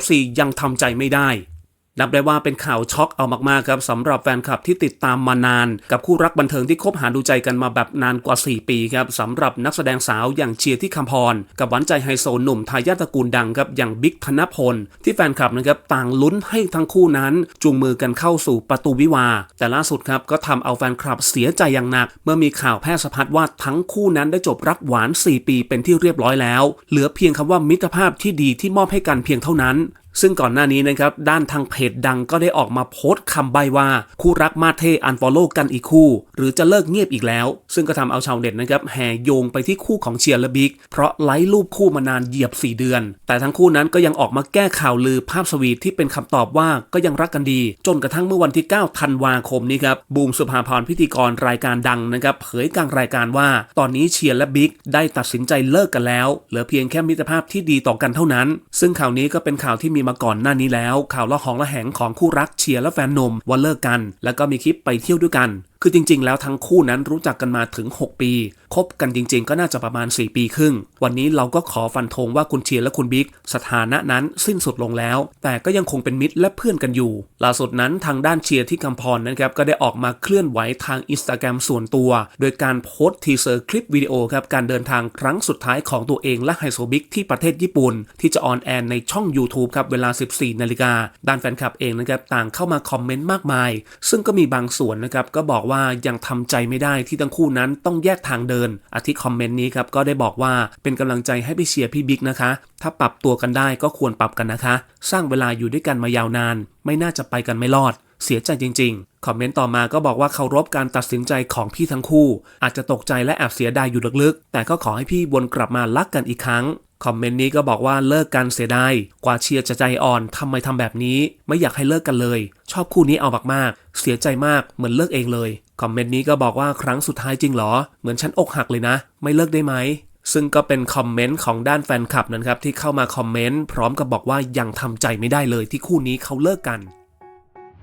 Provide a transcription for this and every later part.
FC ยังทำใจไม่ได้ นับได้ว่าเป็นข่าวช็อกเอามากๆครับสำหรับแฟนคลับที่ติดตามมานาน กับคู่รักบันเทิงที่คบหาดูใจกันมาแบบนานกว่า 4 ปีครับสำหรับนักแสดงสาวอย่างเชียร์ที่คำพร กับหวานใจไฮโซหนุ่มทายาทตระกูลดังครับอย่างบิ๊กธนพล ที่แฟนคลับนะครับต่างลุ้นให้ทั้งคู่นั้น จูงมือกันเข้าสู่ประตูวิวา แต่ล่าสุดครับก็ทำเอาแฟนคลับเสียใจอย่างหนัก เมื่อมีข่าวแพร่สะพัดว่าทั้งคู่นั้นได้จบรักหวาน 4 ปีเป็นที่เรียบร้อยแล้ว เหลือเพียงคำว่ามิตรภาพที่ดีที่มอบให้กันเพียงเท่านั้น ซึ่งก่อนหน้านี้นะครับด้านทางเพจดังก็ได้ออกมาโพสต์คำใบว่า คู่รักมาเทอันฟอลโล่กันอีกคู่ หรือจะเลิกเงียบอีกแล้ว ซึ่งก็ทำเอาชาวเน็ตนะครับแห่โยงไปที่คู่ของเชียร์และบิ๊กเพราะไลฟ์รูปคู่มานานเหยียบ 4 เดือน แต่ทั้งคู่นั้นก็ยังออกมาแก้ข่าวลือภาพสวีทที่เป็นคำตอบว่าก็ยังรักกันดี จนกระทั่งเมื่อวันที่ 9 ธันวาคมนี้ครับบูมสุภาพรพิธีกรรายการดังนะครับเผยกลางรายการว่า ตอนนี้เชียร์และบิ๊กได้ตัดสินใจเลิกกันแล้วเหลือเพียงแค่มิตรภาพที่ดีต่อกันเท่านั้น ซึ่งข่าวนี้ก็เป็นข่าวที่มีมาก่อนหน้านี้แล้ว ข่าวละหองละแหงของคู่รักเชียร์และแฟนหนุ่มว่าเลิกกัน แล้วก็มีคลิปไปเที่ยวด้วยกัน คือจริง ๆ แล้วทั้งคู่นั้นรู้จักกันมาถึง 6 ปีคบกันจริง ๆ ก็น่าจะประมาณ 4 ปีครึ่ง วันนี้เราก็ขอฟันธงว่าคุณเชียร์และคุณบิ๊กสถานะนั้นสิ้นสุดลงแล้ว แต่ก็ยังคงเป็นมิตรและเพื่อนกันอยู่ ล่าสุดนั้นทางด้านเชียร์ที่คำพรนะครับก็ได้ออกมาเคลื่อนไหวทางอินสตาแกรมส่วนตัว โดยการโพสต์ทีเซอร์คลิปวิดีโอครับการเดินทางครั้งสุดท้ายของตัวเองและไฮโซบิ๊กที่ประเทศญี่ปุ่น ที่จะออนแอร์ในช่อง YouTube ครับเวลา 14นาฬิกาด้านแฟนคลับเองนะครับต่างเข้ามาคอมเมนต์มากมาย ซึ่งก็มีบางส่วนนะครับก็บอกว่ายังทำใจไม่ได้ที่ทั้งคู่นั้นต้องแยกทางเดิน อาทิคอมเมนต์นี้ครับก็ได้บอกว่าเป็นกำลังใจให้พี่เชียร์พี่บิ๊กนะคะ ถ้าปรับตัวกันได้ก็ควรปรับกันนะคะ สร้างเวลาอยู่ด้วยกันมายาวนาน ไม่น่าจะไปกันไม่รอด เสียใจจริง ๆ คอมเมนต์ต่อมาก็บอกว่าเคารพการตัดสินใจของพี่ทั้งคู่ อาจจะตกใจและแอบเสียดายอยู่ลึกๆ แต่ก็ขอให้พี่วนกลับมารักกันอีกครั้ง คอมเมนต์นี้ก็บอกว่าเลิกกันเสียดายกว่าเชียร์จะใจอ่อนทำไมทำแบบนี้ ไม่อยากให้เลิกกันเลย ชอบคู่นี้เอามากๆ เสียใจมากเหมือนเลิกเองเลยคอมเมนต์นี้ก็บอกว่าครั้งสุดท้ายจริงเหรอ เหมือนฉันอกหักเลยนะ ไม่เลิกได้ไหมซึ่งก็เป็นคอมเมนต์ของด้านแฟนคลับนะครับที่เข้ามาคอมเมนต์พร้อมกับบอกว่ายังทำใจไม่ได้เลยที่คู่นี้เขาเลิกกัน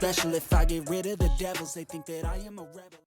special if I get rid of the devils. They think that I am a rebel.